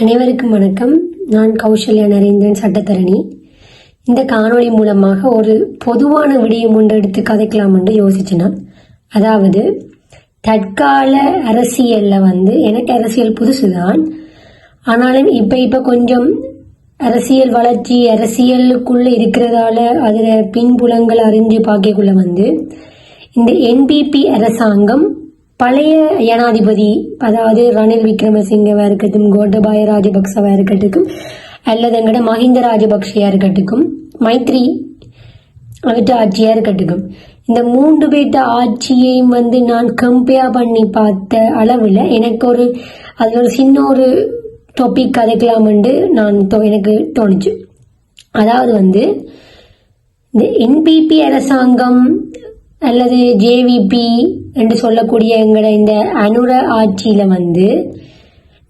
அனைவருக்கும் வணக்கம். நான் கௌசல்யா நரேந்திரன் சட்டத்தரணி. இந்த காணொளி மூலமாக ஒரு பொதுவான விடயம் ஒன்று எடுத்து கதைக்கலாம் என்று யோசிச்சேன்? அதாவது தற்கால அரசியலில் வந்து எனக்கு அரசியல் புதுசுதான். ஆனாலும் இப்போ இப்போ கொஞ்சம் அரசியல் வளர்ச்சி அரசியலுக்குள்ளே இருக்கிறதால அதில் பின்புலங்கள் அறிஞ்சு பார்க்கக்குள்ள வந்து இந்த என்பிபி அரசாங்கம் பழைய ஜனாதிபதி அதாவது ரணில் விக்ரமசிங்கவா இருக்கட்டும் கோட்டபாய ராஜபக்சவா இருக்கட்டும் அல்லது எங்கட மஹிந்த ராஜபக்ஷயா இருக்கட்டும் மைத்ரி அவற்ற ஆட்சியா இருக்கட்டும். இந்த மூன்று பேர்த்த ஆட்சியையும் வந்து நான் கம்பேர் பண்ணி பார்த்த அளவில் எனக்கு ஒரு அது ஒரு சின்ன ஒரு டாபிக் கதைக்கலாம்ண்டு நான் தோ- எனக்கு தோணுச்சு. அதாவது வந்து இந்த என்பிபி அரசாங்கம் அல்லது ஜேவிபி என்று சொல்லக்கூடிய எங்களோட இந்த அனுர ஆட்சியில் வந்து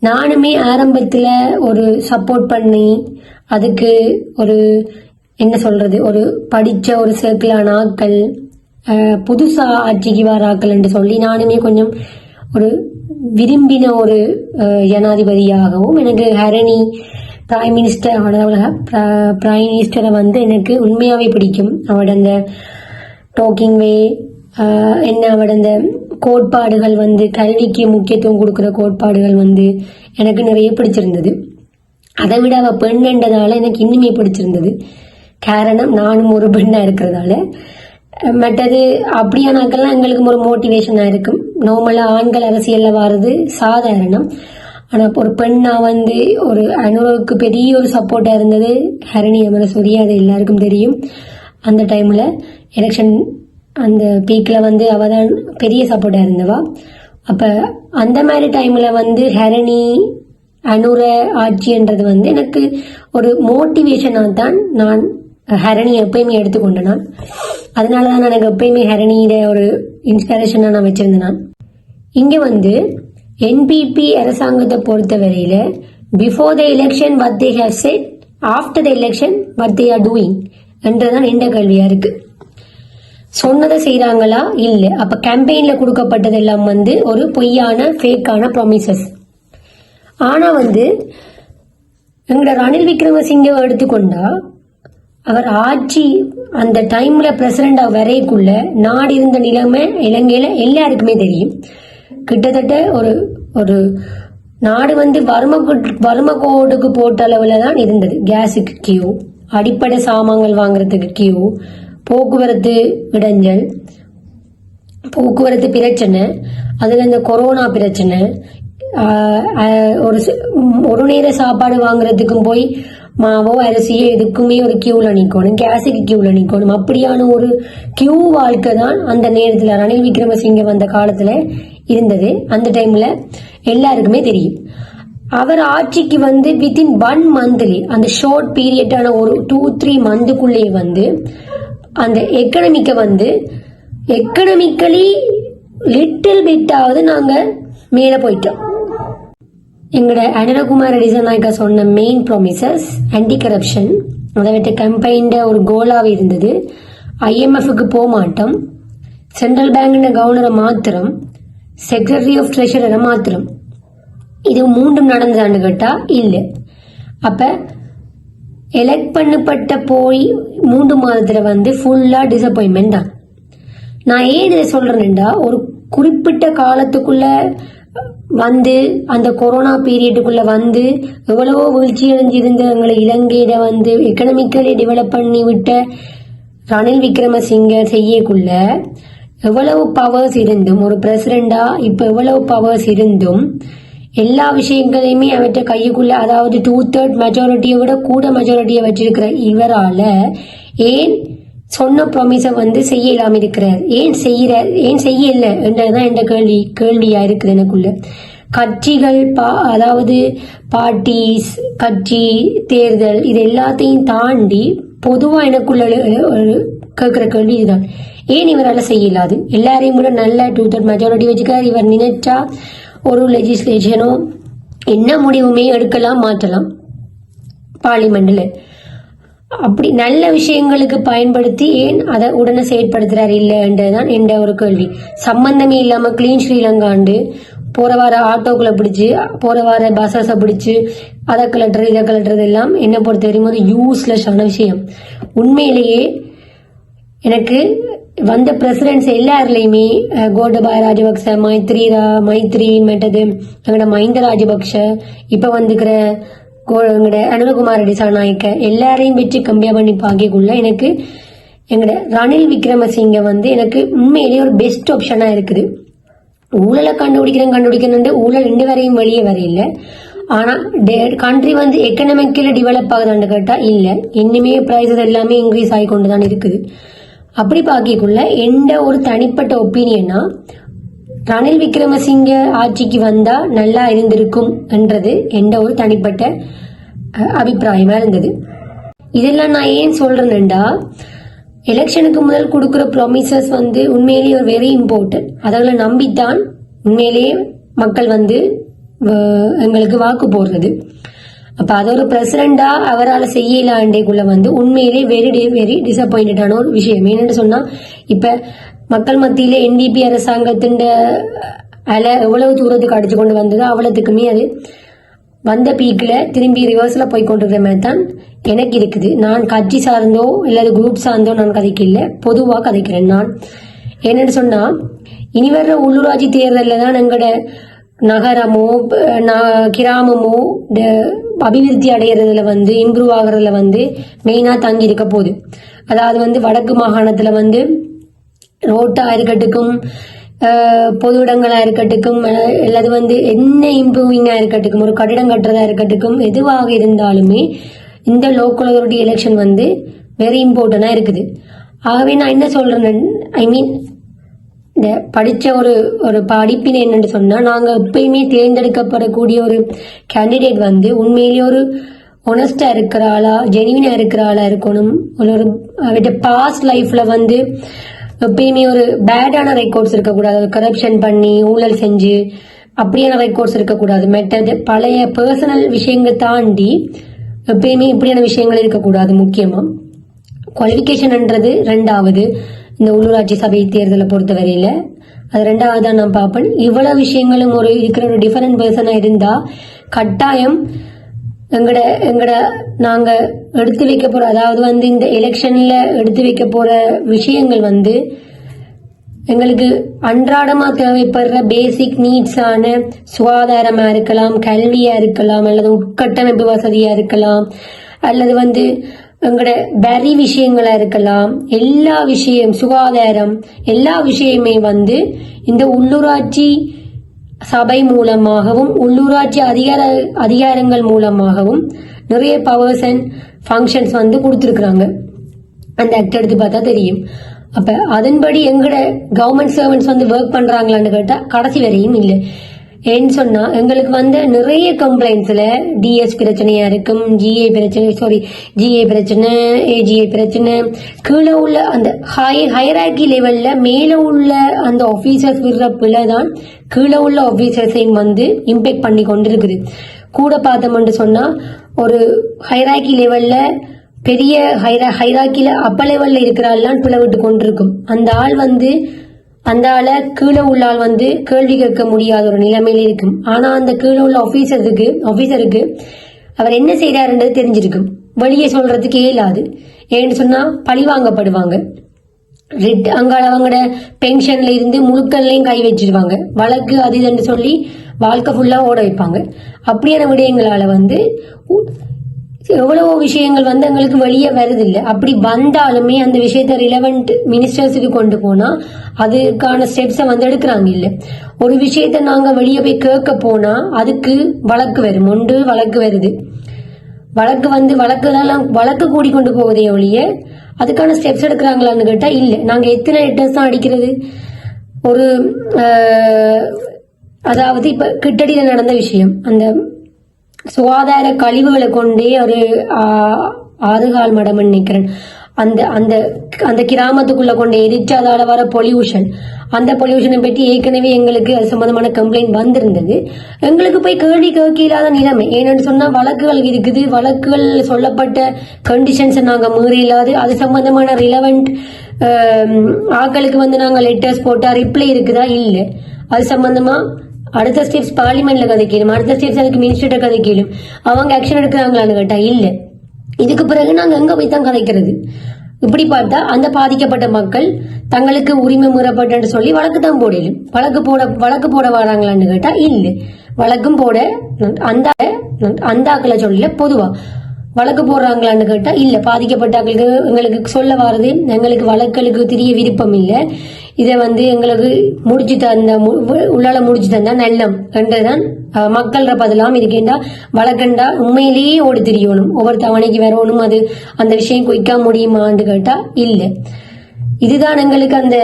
நானுமே ஆரம்பத்தில் ஒரு சப்போர்ட் பண்ணி அதுக்கு ஒரு என்ன சொல்கிறது ஒரு படித்த ஒரு சேர்க்கலான ஆக்கள் புதுசாக ஆட்சிக்கு வர ஆக்கள் என்று சொல்லி நானுமே கொஞ்சம் ஒரு விரும்பின ஒரு ஜனாதிபதியாகவும் எனக்கு ஹரணி பிரைம் மினிஸ்டர் அவரோட பிரைம் மினிஸ்டரை வந்து எனக்கு உண்மையாகவே பிடிக்கும். அவரோட அந்த டாக்கிங் வே uh, என்ன அவட இந்த கோட்பாடுகள் வந்து கல்விக்கு முக்கியத்துவம் கொடுக்குற கோட்பாடுகள் வந்து எனக்கு நிறைய பிடிச்சிருந்தது. அதை விட அவள் பெண்ணுன்றதால எனக்கு இன்னுமே பிடிச்சிருந்தது. காரணம் நானும் ஒரு பெண்ணாக இருக்கிறதால. மற்றது அப்படியானாக்கெல்லாம் எங்களுக்கு ஒரு மோட்டிவேஷனாக இருக்கும். நார்மலாக ஆண்கள் அரசியலில் வர்றது சாதாரணம். ஆனால் ஒரு பெண்ணா வந்து ஒரு அனுபவுக்கு பெரிய ஒரு சப்போர்ட்டாக இருந்தது. ஹரணி அமரசூரி அது எல்லாருக்கும் தெரியும். அந்த டைமில் எலெக்ஷன் அந்த பீக்கில் வந்து அவ தான் பெரிய சப்போர்ட்டாக இருந்தவா. அப்போ அந்த மாதிரி டைமில் வந்து ஹரணி அனுர ஆட்சின்றது வந்து எனக்கு ஒரு மோட்டிவேஷனாக தான் நான் ஹரணி எப்பயுமே எடுத்துக்கொண்டேன் நான். அதனாலதான் எனக்கு எப்பயுமே ஹரணியில ஒரு இன்ஸ்பிரேஷனாக நான் வச்சிருந்தேன் நான். இங்கே வந்து என்பிபி அரசாங்கத்தை பொறுத்த வரையில் before the election what they have said after the election what they are doing என்றதான் எந்த கேள்வியா இருக்கு. சொன்னதை செய்யறாங்களா இல்ல. அப்ப கேம்பெயின்ல கொடுக்கப்பட்டது எல்லாம் வந்து ஒரு பொய்யான ஃபேக்கான ப்ராமிசஸ் ஆனா வந்து எங்களோட ரணில் விக்ரமசிங்க எடுத்துக்கொண்டா அவர் ஆட்சி அந்த டைம்ல பிரசிடண்டா வரைக்குள்ள நாடு இருந்த நிலைமை இலங்கையில எல்லாருக்குமே தெரியும். கிட்டத்தட்ட ஒரு ஒரு நாடு வந்து வறுமை கோட்- கோடுக்கு போட்ட அளவில் தான் இருந்தது. கேஸுக்கு கியூ அடிப்படை சாமான்கள் வாங்குறதுக்கு கியூ போக்குவரத்து இடைஞ்சல் போக்குவரத்து பிரச்சனை அதில் இந்த கொரோனா பிரச்சனை ஒரு ஒரு நேர சாப்பாடு வாங்குறதுக்கும் போய் மாவோ அரிசியோ எதுக்குமே ஒரு கியூவில் நிற்கணும் கேஸுக்கு கியூவில் நிற்கணும் அப்படியான ஒரு கியூ வாழ்க்கை தான் அந்த நேரத்தில் ரணில் விக்ரமசிங்க வந்த காலத்தில் இருந்தது. அந்த டைமில் எல்லாருக்குமே தெரியும். அவர் ஆட்சிக்கு வந்து வித்தின் ஒன் மந்த்லி அந்த ஷார்ட் பீரியடான ஒரு டூ த்ரீ மந்த்துக்குள்ளேயே வந்து அந்த எக்கனமிக்கை வந்து எக்கனமிக்கலி லிட்டில் பிட்டாவது நாங்கள் மேலே போயிட்டோம். எங்களோட அனிலகுமார் நாயக்கா சொன்ன மெயின் ப்ராமிசஸ் ஆன்டி கரப்ஷன் அதை விட்டு கம்பைன்ட ஒரு கோலாகவே இருந்தது. ஐஎம்எஃப்க்கு போக மாட்டோம். சென்ட்ரல் பேங்க்ன கவர்னரை மாத்திரம் செக்ரட்டரி ஆஃப் ட்ரெஷரரை மாத்திரம் இது மூன்றும் நடந்ததான்னு கேட்டா இல்ல. அப்ப எலெக்ட் பண்ணப்பட்ட போய் மூன்று மாதத்துல வந்து ஃபுல்லா டிசப்பாயின்மெண்ட் தான். நான் ஏன் இதை சொல்றேன்டா ஒரு குறிப்பிட்ட காலத்துக்குள்ள வந்து அந்த கொரோனா பீரியடுக்குள்ள வந்து எவ்வளவோ வீழ்ச்சி அடைஞ்சிருந்த எங்களை இலங்கையில வந்து எக்கனமிக்கலி டெவலப் பண்ணி விட்ட ரணில் விக்ரமசிங்க செய்யக்குள்ள எவ்வளவு பவர்ஸ் இருந்தும் ஒரு பிரசிடண்டா இப்ப எவ்வளவு பவர்ஸ் இருந்தும் எல்லா விஷயங்களையுமே அவற்றை கையுக்குள்ள அதாவது டூ தேர்ட் மெஜாரிட்டியை விட கூட மெஜாரிட்டியை வச்சிருக்கிற இவரால ஏன் சொன்ன ப்ராமிஸை வந்து செய்ய இல்லாமல் இருக்கிறார்? ஏன் செய்யற ஏன் செய்யல? என்றதான் என்ற கேள்வி கேள்வியா இருக்குது எனக்குள்ள. கட்சிகள் பா அதாவது பார்ட்டிஸ் கட்சி தேர்தல் இது எல்லாத்தையும் தாண்டி பொதுவாக எனக்குள்ள கேட்குற கேள்வி இதுதான். ஏன் இவரால் செய்யலாது? எல்லாரையும் கூட நல்ல டூ தேர்ட் மெஜாரிட்டி வச்சுக்கிறார் இவர் நினைச்சா ஒரு லெஜிஸ்லேஷனோ என்ன முடிவுமே எடுக்கலாம் மாற்றலாம். பார்லிமெண்ட்ல அப்படி நல்ல விஷயங்களுக்கு பயன்படுத்தி ஏன் அதை உடனே செயற்படுத்துறாரு இல்லைன்றதுதான் எந்த ஒரு கேள்வி. சம்பந்தமே இல்லாமல் கிளீன் ஸ்ரீலங்காண்டு போகிற வார ஆட்டோக்குள்ள பிடிச்சி போகிற வார பஸ்ஸஸை பிடிச்சி அதை கலட்டுறது இதை கலட்டுறது எல்லாம் என்ன பொறுத்த வரைக்கும் ஒரு யூஸ்லெஸ்ஸான விஷயம். உண்மையிலேயே எனக்கு வந்த பிரசிடென்ட்ஸ் எல்லாருலையுமே கோடபாய ராஜபக்ச மைத்ரி ரா- மைத்ரி மெட்டது எங்களோட மஹிந்த ராஜபக்ஷ இப்ப வந்துக்கிற கோ- எங்களோட அனுரகுமார் டிசாநாயக்க எல்லாரையும் வச்சு கம்பேர் பண்ணி பார்க்கக்குள்ள எனக்கு எங்களோட ரணில் விக்ரமசிங்க வந்து எனக்கு உண்மையிலேயே ஒரு பெஸ்ட் ஆப்ஷனா இருக்குது. ஊழலை கண்டுபிடிக்கிறேன் கண்டுபிடிக்கிறேன் ஊழல் ரெண்டு வரையும் வெளியே வரையில ஆனா கண்ட்ரி வந்து எக்கனாமிக்கலி டெவலப் ஆகுதான்னு கேட்டா இல்ல. இன்னுமே ப்ரைஸஸ் எல்லாமே இன்க்ரீஸ் ஆகி கொண்டு தான் இருக்குது. அப்படி பார்க்கக்குள்ள எந்த ஒரு தனிப்பட்ட ஒப்பீனியனா ரணில் விக்ரமசிங்க ஆட்சிக்கு வந்தா நல்லா இருந்திருக்கும் என்றது எந்த ஒரு தனிப்பட்ட அஹ், அபிப்பிராயமா இருந்தது. இதெல்லாம் நான் ஏன் சொல்றேன்டா எலெக்ஷனுக்கு முதல் கொடுக்குற ப்ராமிசஸ் வந்து உண்மையிலேயே ஒரு வெரி இம்பார்ட்டன்ட் அதெல்லாம் நம்பித்தான் உண்மையிலேயே மக்கள் வந்து எங்களுக்கு வாக்கு போடுறது. அப்ப அது ஒரு பிரசிடண்டா அவரால் செய்யலாண்டேக்குள்ள வந்து உண்மையிலே வெரி வெரி டிசப்பாயிண்டடான ஒரு விஷயம். என்னன்னு சொன்னா இப்ப மக்கள் மத்தியில என்டிபி அரசாங்கத்தின் அலை எவ்வளவு தூரத்துக்கு அடிச்சு கொண்டு வந்ததோ அவ்வளவுக்குமே அது வந்த பீக்ல திரும்பி ரிவர்ஸ்ல போய் கொண்டிருக்கிற மாதிரி தான் எனக்கு இருக்குது. நான் கட்சி சார்ந்தோ இல்லாத குரூப் சார்ந்தோ நான் கதைக்கல. பொதுவாக கதைக்கிறேன் நான். என்னன்னு சொன்னா இனி வர்ற உள்ளூராட்சி தேர்தலில் தான் எங்களோட நகரமோ கிராமமோ அபிவிருத்தி அடையிறதுல வந்து இம்ப்ரூவ் ஆகுறதுல வந்து மெயினா தங்கி இருக்க போகுது. அதாவது வந்து வடக்கு மாகாணத்துல வந்து ரோட்டா இருக்கட்டுக்கும் பொது இடங்களா இருக்கட்டுக்கும் அல்லது வந்து என்ன இம்ப்ரூவிங்கா இருக்கட்டுக்கும் ஒரு கட்டிடம் கட்டுறதா இருக்கட்டுக்கும் எதுவாக இருந்தாலுமே இந்த லோக்கல் அத்தாரிட்டி எலெக்ஷன் வந்து வெரி இம்பார்ட்டண்டா இருக்குது. ஆகவே நான் என்ன சொல்றேன் ஐ மீன் இந்த படித்த ஒரு ஒரு படிப்பின் என்னென்னு சொன்னால் நாங்கள் எப்பயுமே தேர்ந்தெடுக்கப்படக்கூடிய ஒரு கேண்டிடேட் வந்து உண்மையிலேயே ஒரு ஒனஸ்டா இருக்கிற ஆளா ஜெனிவினா இருக்கிற ஆளா இருக்கணும். ஒரு ஒரு அவர்கிட்ட பாஸ்ட் லைஃப்ல வந்து எப்பயுமே ஒரு பேடான ரெக்கார்ட்ஸ் இருக்கக்கூடாது. கரப்ஷன் பண்ணி ஊழல் செஞ்சு அப்படியான ரெக்கார்ட்ஸ் இருக்கக்கூடாது. மெட்டது பழைய பர்சனல் விஷயங்களை தாண்டி எப்பயுமே இப்படியான விஷயங்கள் இருக்கக்கூடாது முக்கியமா. குவாலிஃபிகேஷன்ன்றது ரெண்டாவது. இந்த உள்ளூராட்சி சபை தேர்தலை பொறுத்தவரையில அது ரெண்டாவது தான் நான் பார்ப்பேன். இவ்வளவு விஷயங்களும் ஒரு இருக்கிற ஒரு டிஃபரெண்ட் பர்சனா இருந்தா கட்டாயம் எங்கட எங்கட நாங்க எடுத்து வைக்க போற அதாவது வந்து இந்த எலெக்ஷன்ல எடுத்து வைக்க போற விஷயங்கள் வந்து எங்களுக்கு அன்றாடமா தேவைப்படுற பேசிக் நீட்ஸான சுகாதாரமா இருக்கலாம் கல்வியா இருக்கலாம் அல்லது உட்கட்டமைப்பு வசதியா இருக்கலாம் அல்லது வந்து எங்களோட வரி விஷயங்களா இருக்கலாம் எல்லா விஷயம் சுகாதாரம் எல்லா விஷயமே வந்து இந்த உள்ளூராட்சி சபை மூலமாகவும் உள்ளூராட்சி அதிகார அதிகாரங்கள் மூலமாகவும் நிறைய பவர்ஸ் அண்ட் ஃபங்க்ஷன்ஸ் வந்து கொடுத்துருக்குறாங்க. அந்த ஆக்ட் எடுத்து பார்த்தா தெரியும். அப்ப அதன்படி எங்கட கவர்மெண்ட் சர்வன்ஸ் வந்து ஒர்க் பண்றாங்களான்னு கேட்டா கடைசி வரையும் இல்லை. ஏன்னு சொன்னா எங்களுக்கு வந்த நிறைய கம்ப்ளைண்ட்ஸ்ல டிஎஸ் பிரச்சனையா இருக்கும் ஜிஏ பிரச்சனை சாரி ஜிஏ பிரச்சனை ஏஜிஏ பிரச்சனை. கீழே உள்ள அந்த ஹை ஹைராக்கி லெவல்ல மேல உள்ள அந்த ஆபீசர்ஸ் விடுற பிள்ளை தான் கீழே உள்ள ஆபீசர்ஸையும் வந்து இம்பேக்ட் பண்ணி கொண்டிருக்குது. கூட பார்த்தோம்னு சொன்னா ஒரு ஹைராக்கி லெவல்ல பெரிய ஹைரா ஹைராக்கில அப்ப லெவல்ல இருக்கிற ஆள்லாம் பிளவிட்டு கொண்டிருக்கும். அந்த ஆள் வந்து அந்தால கீழே உள்ளால் வந்து கேள்வி கேட்க முடியாத ஒரு நிலைமையில இருக்கும். ஆனா அந்த கீழே உள்ள ஆபீசருக்கு ஆபீசருக்கு அவர் என்ன செய்யறாருன்றது தெரிஞ்சிருக்கும். வெளியே சொல்றதுக்கு இயலாது ஏன்னு சொன்னா பழி வாங்கப்படுவாங்க. ரெட் அங்கால அவங்களோட பென்ஷன்ல இருந்து முழுக்கல்லையும் கை வச்சிருவாங்க. வழக்கு அது இதுன்னு சொல்லி வாழ்க்கை ஃபுல்லா ஓட வைப்பாங்க. அப்படியான விடயங்களால வந்து எவ்வளவோ விஷயங்கள் வந்து எங்களுக்கு வெளியே வருதில்லை. அப்படி வந்தாலுமே அந்த விஷயத்த ரிலவெண்ட் மினிஸ்டர்ஸுக்கு கொண்டு போனா அதுக்கான ஸ்டெப்ஸை வந்து எடுக்கிறாங்க இல்லை ஒரு விஷயத்த நாங்க வெளியே போய் கேட்க போனா அதுக்கு வழக்கு வரும். ஒன்று வழக்கு வருது. வழக்கு வந்து வழக்குலாம் வழக்கு கூடி கொண்டு போவதே ஒழிய அதுக்கான ஸ்டெப்ஸ் எடுக்கிறாங்களான்னு கேட்டா இல்லை. நாங்க எத்தனை லெட்டர்ஸ் தான் அடிக்கிறது? ஒரு அதாவது இப்ப கிட்டடியில நடந்த விஷயம். அந்த சுகாதார கழிவுகளை கொண்டே ஒரு ஆறுகால் மடம் நினைக்கிறேன். அந்த அந்த அந்த கிராமத்துக்குள்ள கொண்டு எரிச்சு அதால வர பொல்யூஷன் அந்த பொல்யூஷனை பற்றி ஏற்கனவே எங்களுக்கு அது சம்பந்தமான கம்ப்ளைண்ட் வந்திருந்தது. எங்களுக்கு போய் கேள்வி கேட்க இல்லாத நிலைமை. ஏன்னு சொன்னால் வழக்குகள் இருக்குது. வழக்குகள் சொல்லப்பட்ட கண்டிஷன்ஸை நாங்கள் மீறி இல்லாது அது சம்பந்தமான ரிலவெண்ட் ஆக்களுக்கு வந்து நாங்கள் லெட்டர்ஸ் போட்டால் ரிப்ளை இருக்குதா? இல்லை. அது சம்பந்தமா அடுத்த ஸ்டெப்ஸ் பார்லிமெண்ட்ல கதைக்கலும் அடுத்த ஸ்டெப்ஸ் அதுக்கு மினிஸ்டர்கிட்ட கதைக்கலும் அவங்க ஆக்ஷன் எடுக்கிறாங்களான்னு கேட்டா? இல்ல. இதுக்கு பிறகு நாங்க எங்க போய் தான் கதைக்கிறது? இப்படி பார்த்தா அந்த பாதிக்கப்பட்ட மக்கள் தங்களுக்கு உரிமை முறப்பட்டு சொல்லி வழக்கு தான் போடலும். வழக்கு போட வழக்கு போட வராங்களான்னு கேட்டா இல்ல. வழக்கும் போட அந்த அந்த ஆக்களை சொல்லல பொதுவா. வழக்கு போடுறாங்களான்னு கேட்டா இல்ல. பாதிக்கப்பட்டாக்களுக்கு எங்களுக்கு சொல்ல வர்றது எங்களுக்கு வழக்களுக்கு தெரிய விருப்பம் இல்ல. இதை வந்து எங்களுக்கு முடிச்சு தந்த மு- உள்ளால முடிச்சு தந்தா நல்லம் என்றுதான் மக்கள்ற பதிலாம் இருக்கேண்டா வழக்கண்டா உண்மையிலேயே ஓடி தெரியணும். ஒவ்வொரு தவணைக்கு வரணும் அது அந்த விஷயம் குயிக்கா முடியுமான்னு கேட்டா இல்லை. இதுதான் எங்களுக்கு அந்த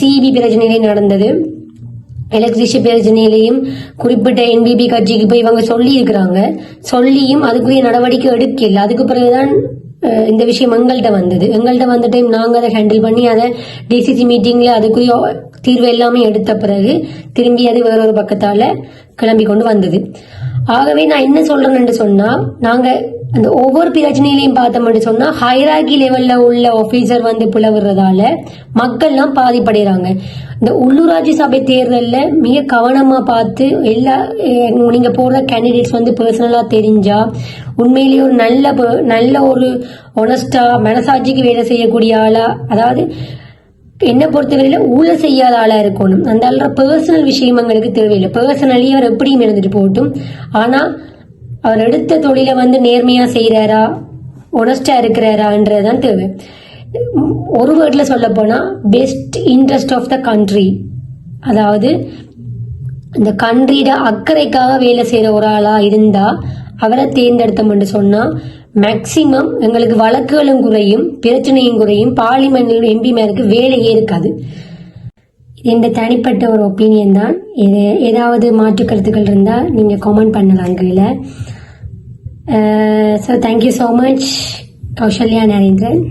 சிபி பிரச்சனையிலே நடந்தது. எலக்ட்ரிஷியன் பிரச்சனையிலையும் குறிப்பிட்ட என்பிபி கட்சிக்கு போய் இவங்க சொல்லி இருக்கிறாங்க சொல்லியும் அதுக்குரிய நடவடிக்கை எடுக்கல. அதுக்கு பிறகுதான் இந்த விஷயம் எங்கள்கிட்ட வந்தது. எங்கள்கிட்ட வந்த டைம் நாங்கள் அதை ஹேண்டில் பண்ணி அதை டிசிசி மீட்டிங்ல அதுக்குரிய தீர்வு எல்லாமே எடுத்த பிறகு திரும்பி அது வேறொரு பக்கத்தால கிளம்பி கொண்டு வந்தது. ஆகவே நான் என்ன சொல்றேன்னு சொன்னா நாங்க அந்த ஒவ்வொரு பிரச்சனையிலையும் பார்த்தோம்னு சொன்னா ஹைராகி லெவல்ல உள்ள ஆபீசர் வந்து புலவுறதால மக்கள்லாம் பாதிப்படைறாங்க. இந்த உள்ளூராட்சி சபை தேர்தலில் மிக கவனமாக பார்த்து எல்லா நீங்கள் போடுற கேண்டிடேட்ஸ் வந்து பர்சனலாக தெரிஞ்சா உண்மையிலேயே ஒரு நல்ல நல்ல ஒரு ஒனஸ்டா மனசாட்சிக்கு வேலை செய்யக்கூடிய ஆளா அதாவது என்னை பொறுத்தவரையில ஊழல் செய்யாத ஆளா இருக்கணும். அந்த ஆளோட பர்சனல் விஷயம் எங்களுக்கு தேவையில்லை. பர்சனலி அவர் எப்படியும் இருந்துட்டு போகட்டும். ஆனா அவர் எடுத்த தொழிலை வந்து நேர்மையா செய்யறாரா ஒனஸ்டா இருக்கிறாரான்றதுதான் தேவை. ஒரு வேர்டில் சொல்ல போனால் best interest of the country அதாவது இந்த கண்ட்ரியோட அக்கறைக்காக வேலை செய்கிற ஒரு ஆளாக இருந்தால் அவரை தேர்ந்தெடுத்தோம்னு சொன்னால் மேக்சிமம் எங்களுக்கு வழக்குகளும் குறையும் பிரச்சனையும் குறையும் பார்லிமெண்ட் எம்பிமேருக்கு வேலையே இருக்காது. இது இந்த தனிப்பட்ட ஒரு ஒப்பீனியன் தான். இது ஏதாவது மாற்று கருத்துக்கள் இருந்தால் நீங்கள் கமெண்ட் பண்ணலாம் கீழே. So thank you so much Kausalya Narendran.